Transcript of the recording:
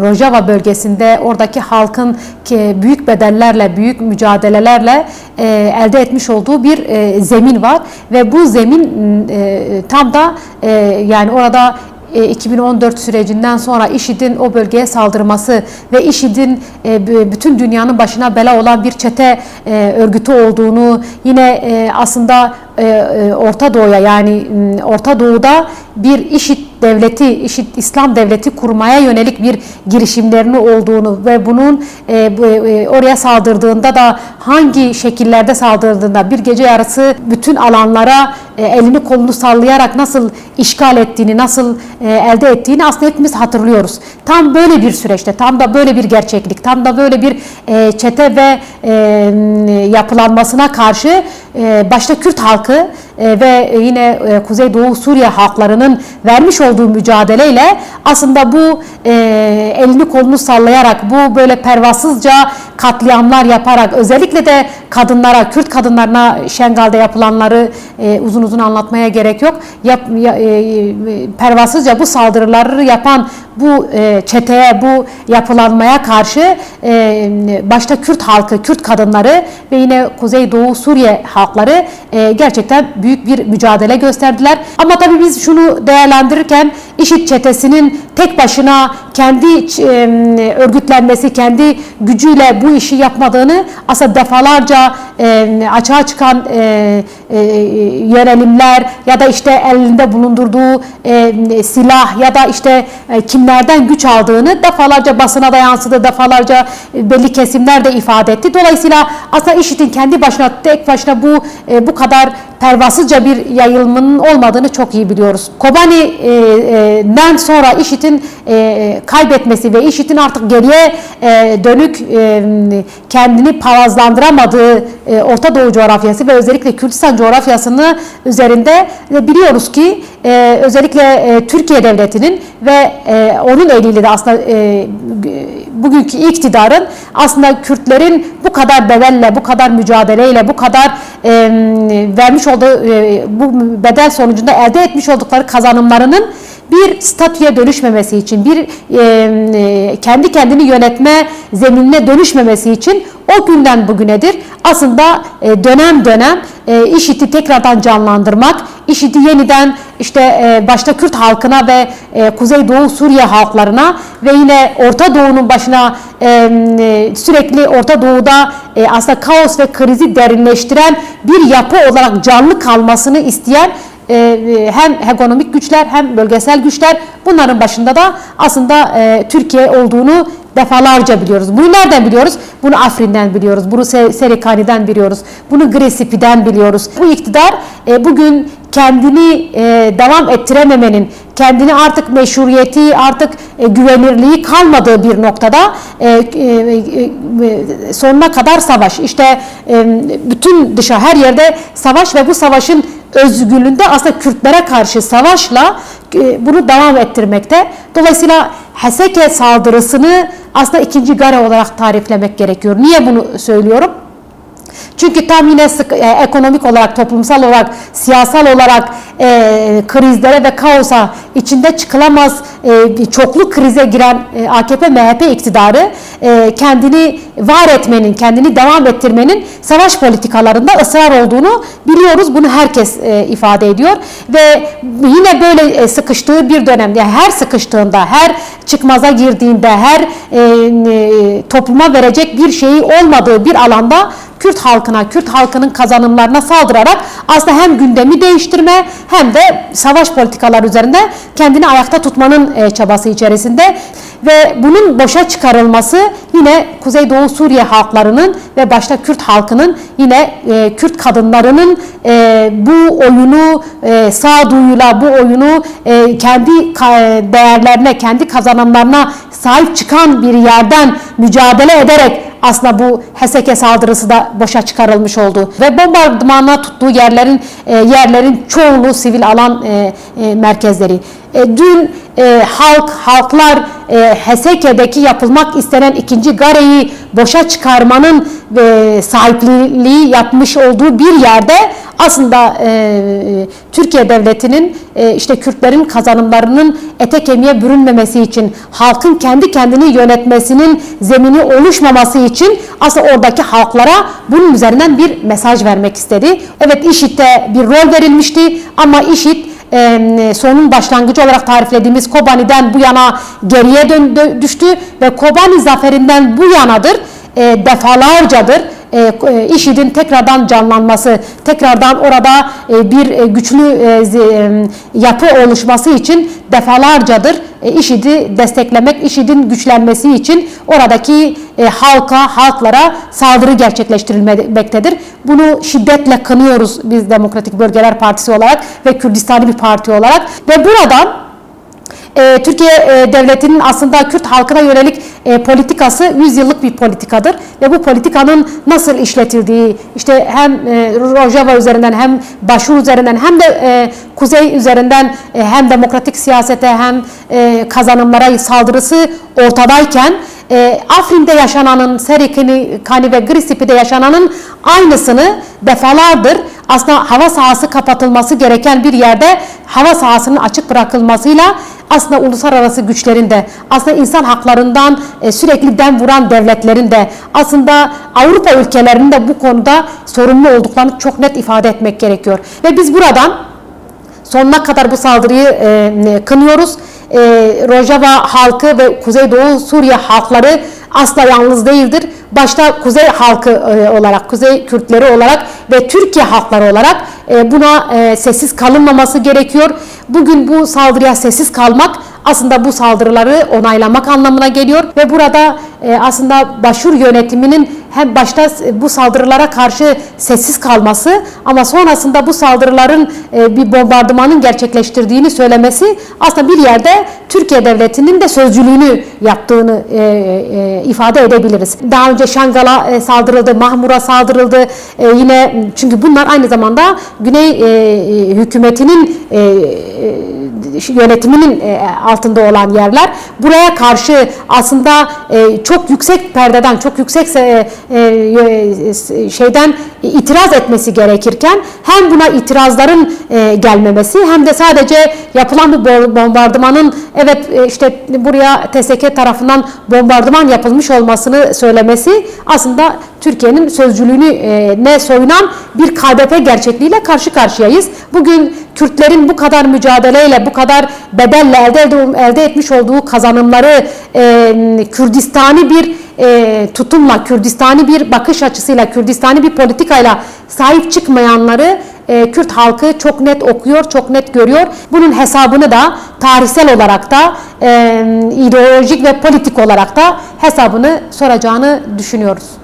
Rojava bölgesinde oradaki halkın ki büyük bedellerle, büyük mücadelelerle e, elde etmiş olduğu bir e, zemin var. Ve bu zemin e, tam da e, yani orada e, 2014 sürecinden sonra IŞİD'in o bölgeye saldırması ve IŞİD'in e, bütün dünyanın başına bela olan bir çete e, örgütü olduğunu yine e, aslında e, e, Orta Doğu'ya yani m, Orta Doğu'da bir IŞİD devleti, IŞİD İslam devleti kurmaya yönelik bir girişimlerini olduğunu ve bunun e, e, oraya saldırdığında da hangi şekillerde saldırdığında bir gece yarısı bütün alanlara e, elini kolunu sallayarak nasıl işgal ettiğini, nasıl e, elde ettiğini aslında hepimiz hatırlıyoruz. Tam böyle bir süreçte, tam da böyle bir gerçeklik, tam da böyle bir e, çete ve e, yapılanmasına karşı e, başta Kürt halkı e, ve yine e, Kuzeydoğu Suriye halklarının vermiş olduğu mücadeleyle aslında bu e, elini kolunu sallayarak, bu böyle pervasızca katliamlar yaparak, özellikle de kadınlara, Kürt kadınlarına Şengal'de yapılanları e, uzun uzun anlatmaya gerek yok. Yap, ya, e, e, pervasızca bu saldırıları yapan bu e, çeteye, bu yapılanmaya karşı e, başta Kürt halkı, Kürt kadınları ve yine Kuzeydoğu Suriye halkları e, gerçekten büyük bir mücadele gösterdiler. Ama tabii biz şunu değerlendirirken IŞİD çetesinin tek başına kendi e, örgütlenmesi, kendi gücüyle bu işi yapmadığını aslında defalarca e, açığa çıkan e, e, yönelimler ya da işte elinde bulundurduğu e, silah ya da işte e, kimlerden güç aldığını defalarca basına da yansıdı, defalarca e, belli kesimler de ifade etti. Dolayısıyla aslında IŞİD'in kendi başına tek başına bu e, bu kadar pervasızca bir yayılımının olmadığını çok iyi biliyoruz. Kobani'den sonra IŞİD'in e, kaybetmesi ve IŞİD'in artık geriye e, dönük e, kendini palazlandıramadığı e, Orta Doğu coğrafyası ve özellikle Kürdistan coğrafyasını üzerinde e, biliyoruz ki e, özellikle Türkiye Devleti'nin ve onun eliyle de aslında bugünkü iktidarın aslında Kürtlerin bu kadar bedelle, bu kadar mücadeleyle, bu kadar vermiş olduğu bu bedel sonucunda elde etmiş oldukları kazanımlarının bir statüye dönüşmemesi için, bir e, kendi kendini yönetme zeminine dönüşmemesi için o günden bugünedir. Aslında e, dönem dönem e, IŞİD'i tekrardan canlandırmak, IŞİD'i yeniden işte e, başta Kürt halkına ve e, Kuzeydoğu Suriye halklarına ve yine Orta Doğu'nun başına e, e, sürekli Orta Doğu'da e, aslında kaos ve krizi derinleştiren bir yapı olarak canlı kalmasını isteyen e, hem ekonomik güçler hem bölgesel güçler bunların başında da aslında e, Türkiye olduğunu defalarca biliyoruz. Bunu nereden biliyoruz? Bunu Afrin'den biliyoruz. Bunu Se- Serikani'den biliyoruz. Bunu Gresipi'den biliyoruz. Bu iktidar e, bugün kendini e, devam ettirememenin, kendini artık meşruiyeti, artık e, güvenirliği kalmadığı bir noktada e, e, e, sonuna kadar savaş. İşte e, bütün dışa her yerde savaş ve bu savaşın özgürlüğünde aslında Kürtlere karşı savaşla e, bunu devam ettirmekte. Dolayısıyla Haseke saldırısını aslında ikinci Gare olarak tariflemek gerekiyor. Niye bunu söylüyorum? Çünkü tam yine sık, e, ekonomik olarak, toplumsal olarak, siyasal olarak e, krizlere ve kaosa içinde çıkılamaz e, çoklu krize giren e, AKP-MHP iktidarı e, kendini var etmenin, kendini devam ettirmenin savaş politikalarında ısrar olduğunu biliyoruz. Bunu herkes e, ifade ediyor ve yine böyle e, sıkıştığı bir dönemde, her sıkıştığında, her çıkmaza girdiğinde, her e, e, topluma verecek bir şeyi olmadığı bir alanda Kürt halkına, Kürt halkının kazanımlarına saldırarak aslında hem gündemi değiştirme hem de savaş politikalar üzerinde kendini ayakta tutmanın e, çabası içerisinde ve bunun boşa çıkarılması yine Kuzeydoğu Suriye halklarının ve başta Kürt halkının yine e, Kürt kadınlarının e, bu oyunu e, sağduyuyla bu oyunu e, kendi ka- değerlerine, kendi kazanımlarına sahip çıkan bir yerden mücadele ederek aslında bu Heseke saldırısı da boşa çıkarılmış oldu ve bombardımana tuttuğu yerlerin e, yerlerin çoğunluğu sivil alan e, e, merkezleri. E, dün e, halk, halklar e, Heseke'deki yapılmak istenen ikinci Gare'yi boşa çıkarmanın e, sahipliği yapmış olduğu bir yerde aslında e, Türkiye Devleti'nin e, işte Kürtlerin kazanımlarının ete kemiğe bürünmemesi için halkın kendi kendini yönetmesinin zemini oluşmaması için aslında oradaki halklara bunun üzerinden bir mesaj vermek istedi. Evet IŞİD'e bir rol verilmişti ama IŞİD sonun başlangıcı olarak tariflediğimiz Kobani'den bu yana geriye döndü, düştü ve Kobani zaferinden bu yanadır e, defalarcadır e, e, IŞİD'in tekrardan canlanması, tekrardan orada e, bir e, güçlü yapı oluşması için defalarcadır e, IŞİD'i desteklemek, IŞİD'in güçlenmesi için oradaki halka, halklara saldırı gerçekleştirilmektedir. Bunu şiddetle kınıyoruz biz Demokratik Bölgeler Partisi olarak ve Kürdistani bir parti olarak ve buradan e, Türkiye e, devletinin aslında Kürt halkına yönelik e, politikası 100 yıllık bir politikadır. Ve bu politikanın nasıl işletildiği işte hem e, Rojava üzerinden hem Başur üzerinden hem de e, Kuzey üzerinden e, hem demokratik siyasete hem e, kazanımlara saldırısı ortadayken e, Afrin'de yaşananın, Serikini, Kani ve Grisipi'de yaşananın aynısını defalardır aslında hava sahası kapatılması gereken bir yerde hava sahasının açık bırakılmasıyla aslında uluslararası güçlerin de aslında insan haklarından e, sürekli dem vuran devletlerin de aslında Avrupa ülkelerinin de bu konuda sorumlu olduklarını çok net ifade etmek gerekiyor. Ve biz buradan sonuna kadar bu saldırıyı e, kınıyoruz. E, Rojava halkı ve Kuzeydoğu Suriye halkları asla yalnız değildir. Başta Kuzey halkı e, olarak, Kuzey Kürtleri olarak ve Türkiye halkları olarak e, buna e, sessiz kalınmaması gerekiyor. Bugün bu saldırıya sessiz kalmak aslında bu saldırıları onaylamak anlamına geliyor ve burada e, aslında Başur yönetiminin hem başta bu saldırılara karşı sessiz kalması ama sonrasında bu saldırıların e, bir bombardımanın gerçekleştirdiğini söylemesi aslında bir yerde Türkiye Devleti'nin de sözcülüğünü yaptığını e, ifade edebiliriz. Daha önce Şangal'a saldırıldı, Mahmur'a saldırıldı. Yine çünkü bunlar aynı zamanda Güney hükümetinin yönetiminin altında olan yerler. Buraya karşı aslında çok yüksek perdeden, çok yüksek se- e, e, şeyden itiraz etmesi gerekirken hem buna itirazların e, gelmemesi hem de sadece yapılan bu bo- bombardımanın evet e, işte buraya TSK tarafından bombardıman yapılmış olmasını söylemesi aslında Türkiye'nin sözcülüğünü e, ne soyunan bir KDP gerçekliğiyle karşı karşıyayız. Bugün Kürtlerin bu kadar mücadeleyle, bu kadar bedelle elde, elde etmiş olduğu kazanımları e, Kürdistani bir e, tutumla, Kürdistani bir bakış açısıyla, Kürdistani bir politikayla sahip çıkmayanları e, Kürt halkı çok net okuyor, çok net görüyor. Bunun hesabını da tarihsel olarak da e, ideolojik ve politik olarak da hesabını soracağını düşünüyoruz.